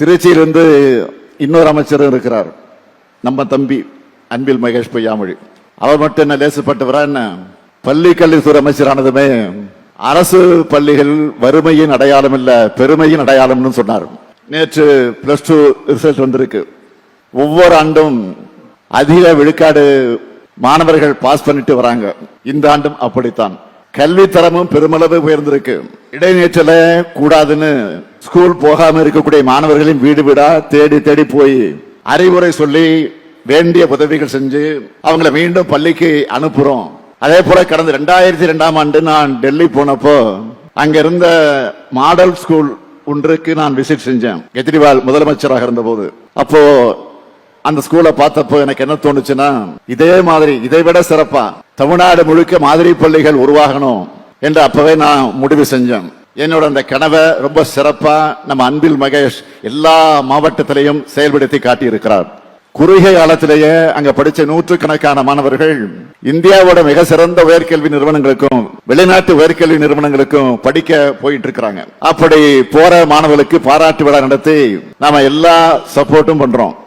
திருச்சியிலிருந்து இன்னொரு அமைச்சரும் இருக்கிறார். நம்ம தம்பி அன்பில் மகேஷ் பொய்யாமொழி. அவர் மட்டும் என்ன லேசுப்பட்டவரா என்ன? பள்ளி கல்வித்துறை அமைச்சரானதுமே அரசு பள்ளிகள் வறுமையின் அடையாளம் இல்ல பெருமையின் அடையாளம்னு சொன்னார். நேற்று பிளஸ் டூ ரிசல்ட் வந்திருக்கு. ஒவ்வொரு ஆண்டும் அதிக விழுக்காடு மாணவர்கள் பாஸ் பண்ணிட்டு வராங்க. இந்த ஆண்டும் அப்படித்தான். கல்வி தரமும் பெருமளவு உயர்ந்திருக்கு. இடைநீச்சல கூடாதுன்னு ஸ்கூல் போகாம இருக்கக்கூடிய மாணவர்களின் வீடு வீடா தேடி தேடி போய் அறிவுரை சொல்லி வேண்டிய உதவிகள் செஞ்சு அவங்கள மீண்டும் பள்ளிக்கு அனுப்புறோம். அதே போல கடந்த ரெண்டாயிரத்தி ரெண்டாம் ஆண்டு நான் டெல்லி போனப்போ அங்க இருந்த மாடல் ஸ்கூல் ஒன்றுக்கு நான் விசிட் செஞ்சேன். கெஜ்ரிவால் முதலமைச்சராக இருந்தபோது. அப்போ அந்த ஸ்கூலை பார்த்தப்போ எனக்கு என்ன தோணுச்சுன்னா இதே மாதிரி இதை விட சிறப்பா தமிழ்நாடு முழுக்க மாதிரி பள்ளிகள் உருவாகணும் என்று அப்பவே நான் முடிவு செஞ்சேன். என்னோட அந்த கனவை ரொம்ப சிறப்பாக நம்ம அன்பில் மகேஷ் எல்லா மாவட்டத்திலையும் செயல்படுத்தி காட்டியிருக்கிறார். குறுகிய காலத்திலேயே அங்க படிச்ச நூற்றுக்கணக்கான மாணவர்கள் இந்தியாவோட மிக சிறந்த உயர்கல்வி நிறுவனங்களுக்கும் வெளிநாட்டு உயர்கல்வி நிறுவனங்களுக்கும் படிக்க போயிட்டு இருக்கிறாங்க அப்படி போற மாணவர்களுக்கு பாராட்டு விழா நடத்தி நாம எல்லா சப்போர்ட்டும் பண்றோம்.